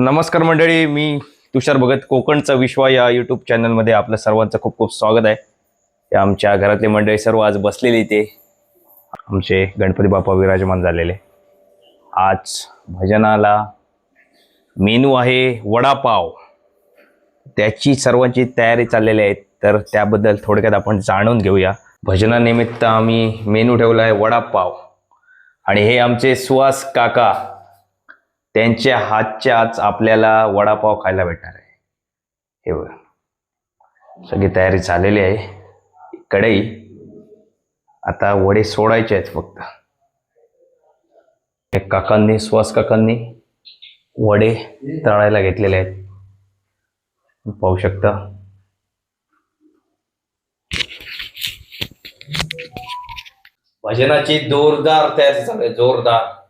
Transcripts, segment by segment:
नमस्कार मंडळी मी तुषार भगत. कोकणचा विश्वा या यूट्यूब चॅनलमध्ये आपलं सर्वांचं खूप खूप स्वागत आहे. ते आमच्या घरातले मंडळी सर्व आज बसलेले इथे. आमचे गणपती बाप्पा विराजमान झालेले. आज भजनाला मेनू आहे वडापाव. त्याची सर्वांची तयारी चाललेली आहे तर त्याबद्दल थोडक्यात आपण जाणून घेऊया. भजनानिमित्त आम्ही मेनू ठेवला आहे वडापाव. आणि हे आमचे सुहास काका. त्यांच्या हातच्याच आपल्याला वडापाव खायला भेटणार आहे. हे बघा. सगळी तयारी झालेली आहे. कढई आता वडे सोडायचे आहेत फक्त. काकांनी सुहास काकांनी वडे तळायला घेतलेले आहेत. पाहू शकता. भजनाची जोरदार तयारी चालू आहे जोरदार.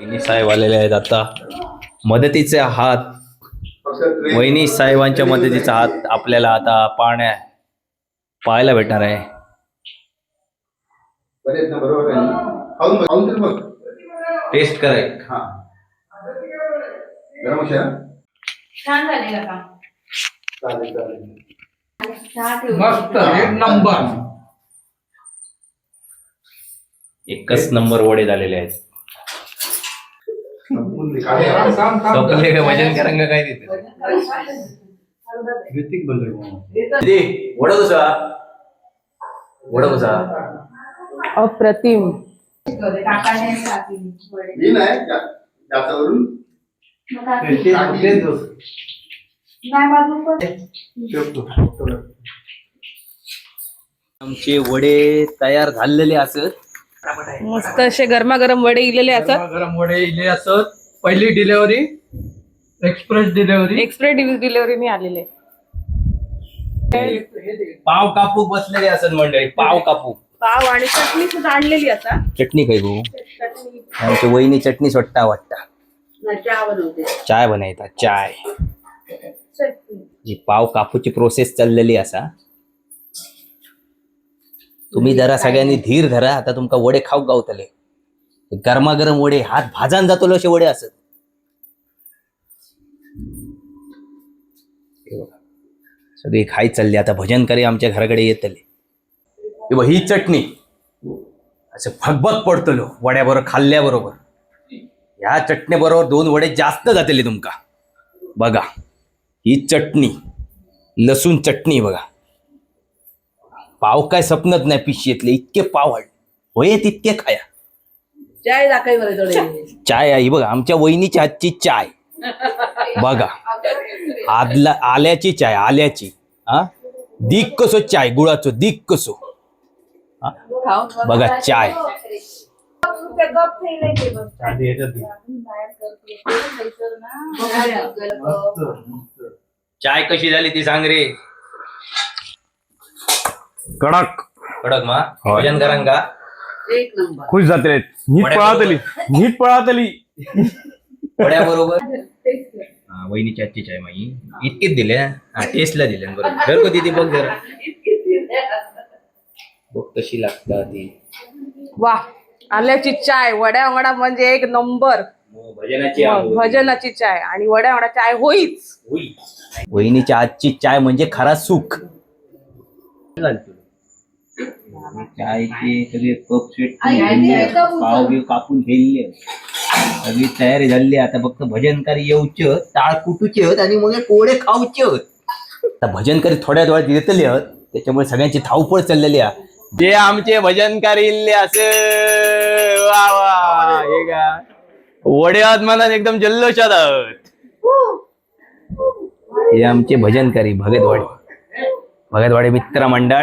वहिनी साहेब आलेले आहेत आता. मदतीचे हात. वहिनी साहेबांच्या मदतीचा हात आपल्याला आता पाहण्या पाहायला भेटणार आहे. टेस्ट कराय हा. मस्त. एक नंबर. एकच नंबर वडे झालेले आहेत. काय करंग काय तिथे ऋतिक बोलतोय दे वड कसा वड कसा अप्रतिम. मी नाही आमचे वडे तयार झालेले असत. मस्त असे गरमागरम वडे इलेले असतात गरम गरम वडे इले असत. पहिली डिलेवरी एक्सप्रेस डिलेवरी एक्सप्रेस डिलिव्हरीने आलेले. पाव कापू बसलेले असत मंडळी पाव कापू पाव आणि चटणी सुद्धा आणलेली आता. चटणी खाई भाऊ. चटणी. आमची वहिनी चटणी सोट्टा वाटता. चहा बनवते. चाय बनायता चाय. चटणी. जी पाव कापूची प्रोसेस चाललेली असा. तुम्ही जरा सगळ्यांनी धीर धरा आता तुमका वडे खाऊ गावतले. गरमागरम वडे हात भाजान जातलो असे वडे असत. हे बघा. सगळी खाई चालली आता भजनकारी आमच्या घराकडे येतले. किंवा बघ, ही चटणी. असं भगभग पडतलो वड्याबरोबर खाल्ल्याबरोबर. ह्या चटणीबरोबर दोन वडे जास्त जातले तुमका. बघा ही चटणी लसूण चटणी बघा. पाव काय सपनत नाही पिशवीतले इतके पाव हड होय तितके खाया. चाय बरं थोडे चाय आई बघा आमच्या वहिनीच्या हातची चाय. बघा आदला आल्याची चाय आल्याची. हा? दिक कसो चाय गुळाचो दिक कसो? हा? बघा चाय. चाय कशी झाली ती सांग रे? कडक. कडक मा. भजन करांगा एक नंबर. खुश जाते नीट पळातली. नीट पळातली. वड्याबरोबर हा, वहिनीची आजची चाय माई. इतकेच दिले हा? टेस्टला दिले बरोबर घर कधी ती बघ जरा. बघ कशी लागतात ती. वा आल्याची चाय वड्या वडा म्हणजे एक नंबर. मग भजनाची आवड. भजनाची चाय आणि वड्या वडा चाय होईच. होई. वहिनीच्या आजची चाय म्हणजे खरा सुख. चायचे सगळे कप सेट पाव बिव कापून ठेवले. सगळी तयारी झाली. आता फक्त भजनकारी येऊचे टाळ कुटूचे आहेत आणि मग कोडे खाऊचे आहेत आता भजनकारी थोड्या वेळात येतले आहेत त्याच्यामुळे सगळ्यांची धावपळ चाललेली आहे. जे आमचे भजनकारी इल्ले असे वा वा हे का? वडे आहात मनात एकदम जल्लोषात आहोत. हे आमचे भजनकारी भगतवाडी. भगतवाडी मित्र मंडळ.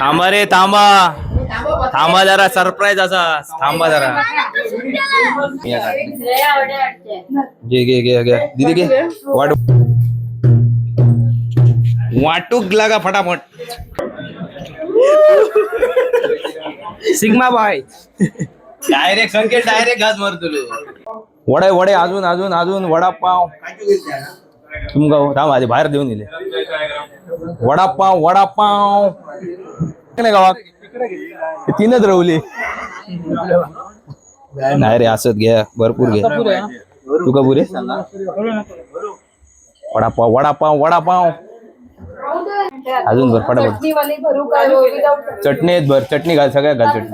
थांबा रे थांबा. थांबा जरा सरप्राईज असा. थांबा जरा. घे घे घे घे. दिदी घे. वाट. वाटूक लागा फटाफट. सिग्मा बाय डायरेक्ट संकेत डायरेक्ट घास मार तुले. वडे वडे अजून अजून अजून वडापाव. तुमका थांब आधी बाहेर देऊन दिले. वडापाव वडापाव. नाही गावात? तीनच रवली. नाही रे असत घ्या भरपूर घे. तुका पुरे? वडापाव वडापाव वडापाव. अजून भर फटाफट. चटणी आहेत भर चटणी घाल सगळ्या घाल चटणी.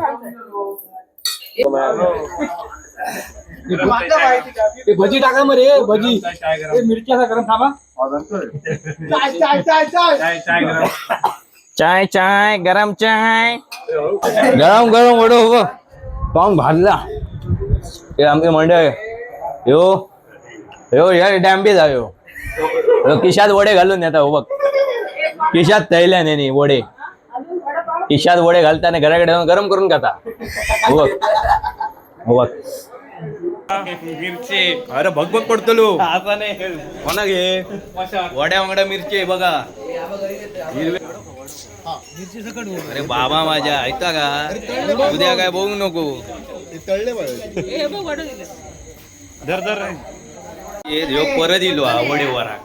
भजी टाका मग रे भजी. मिरच्या गरम थांबा. चाय चाय गरम चाय. गरम गरम वडो हो पाहून भाजला. हे आमचे मंडळ. यो यो या डॅम्बे जा यो. खिशात वडे घालून येता हो बघ. खिशात तैल्या नाही वडे. खिशात वडे घालताना घराकडे जाऊन गरम करून खाता. हो बघ. हो बघ. मिरची. अरे भग भग पडतो लो कोणा घे. वड्या वांगड्या मिरची बघा. अरे बाबा माझ्या ऐका का? उद्या काय बघू नको. ये ह्यो परत इलो हा वडे वरा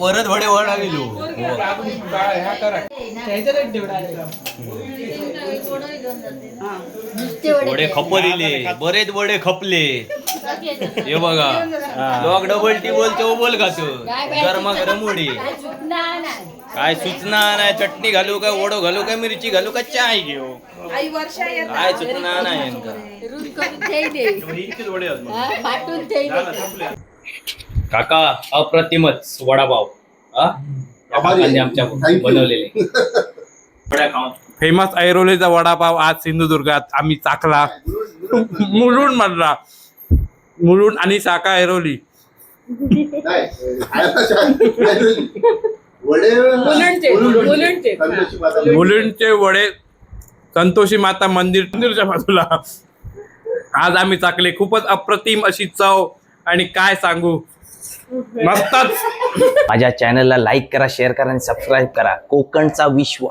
परत वडे वडा गेलो. वडे खप दिले बरेच वडे खपले. हे बघा. लोक डबल टिबल चौबल खातो गरमा गरम वडे. काय सूचना नाही चटणी घालू काय ओढो घालू काय मिरची घालू का चाय घेऊ? काय सूचना नाही यांका. काका अप्रतिमच वडापाव. हा? या काकांनी आमच्या Thank you. बनवलेले. वड्या खाऊन. फेमस ऐरोलीचा वडापाव आज सिंधुदुर्गात आम्ही चाकला. मुलुंड मधला मुलुंड आणि साका ऐरोली. नाही खायला छान. वडे मुलुंडचे, मुलुंडचे. संतोषी माता. मुलुंडचे वडे संतोषी माता मंदिर मंदिरच्या बाजूला. आज आम्ही चाकले. खूपच अप्रतिम अशी चव. आणि काय सांगू? मस्तच. माझ्या चॅनलला लाईक करा शेअर करा आणि सबस्क्राईब करा. कोकणचा विश्व.